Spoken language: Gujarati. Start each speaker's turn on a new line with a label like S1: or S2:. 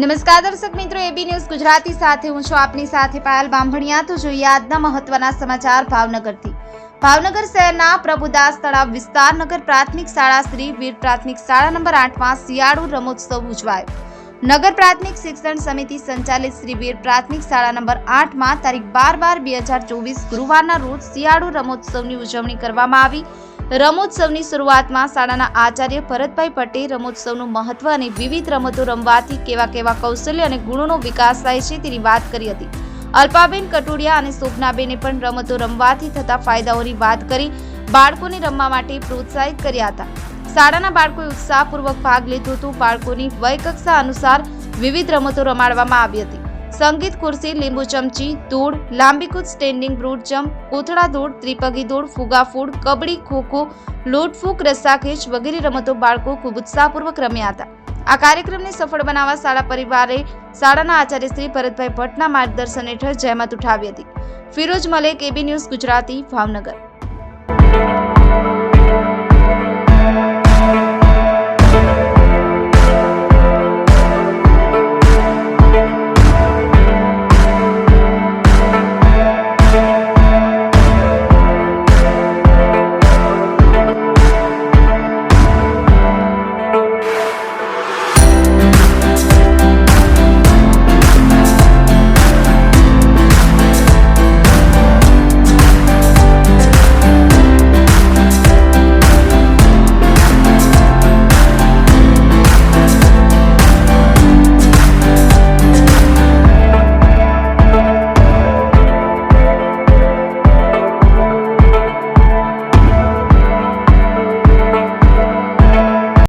S1: નમસ્કાર દર્શક મિત્રો એબી ન્યૂઝ ગુજરાતી સાથે હું છું આપની સાથે પાયલ બાંભણિયા. તો જોઈએ આજના મહત્વના સમાચાર ભાવનગરથી. ભાવનગર શહેરના પ્રભુદાસ તળાવ વિસ્તાર નગર પ્રાથમિક શાળા શ્રી વીર પ્રાથમિક શાળા નંબર આઠમાં શિયાળુ રમોત્સવ ઉજવાયો. નગર પ્રાથમિક શિક્ષણ સમિતિ સંચાલિત શ્રી વીર પ્રાથમિક શાળા નંબર આઠમાં તારીખ બાર બાર બે હજાર ચોવીસ ગુરુવારના રોજ શિયાળુ રમોત્સવની ઉજવણી કરવામાં આવી. રમોત્સવની શરૂઆતમાં શાળાના આચાર્ય ભરતભાઈ પટેલ રમોત્સવનું મહત્વ અને વિવિધ રમતો રમવાથી કેવા કેવા કૌશલ્ય અને ગુણોનો વિકાસ થાય છે તેની વાત કરી હતી. અલ્પાબેન કટોડિયા અને શોભનાબેને પણ રમતો રમવાથી થતા ફાયદાઓની વાત કરી બાળકોને રમવા માટે પ્રોત્સાહિત કર્યા હતા. શાળાના બાળકોએ ઉત્સાહપૂર્વક ભાગ લીધો હતો. બાળકોની વયકક્ષા અનુસાર વિવિધ રમતો રમાડવામાં આવી હતી. સંગીત ખુરશી લીંબુ ચમચી ધૂળ લાંબી કૂદ સ્ટેન્ડિંગ બ્રૂડ જમ્પ કોથળા દોડ ત્રિપગી દોડ ફુગા ફૂડ કબડ્ડી ખોખો લોટફૂક રસ્સાખેંચ વગેરે રમતો બાળકો ખૂબ ઉત્સાહપૂર્વક રમ્યા હતા. આ કાર્યક્રમને સફળ બનાવવા શાળા પરિવારે શાળાના આચાર્ય શ્રી ભરતભાઈ ભટ્ટના માર્ગદર્શન હેઠળ જહેમત ઉઠાવી હતી. Firoz Malek, AB news Gujarati, Bhavnagar.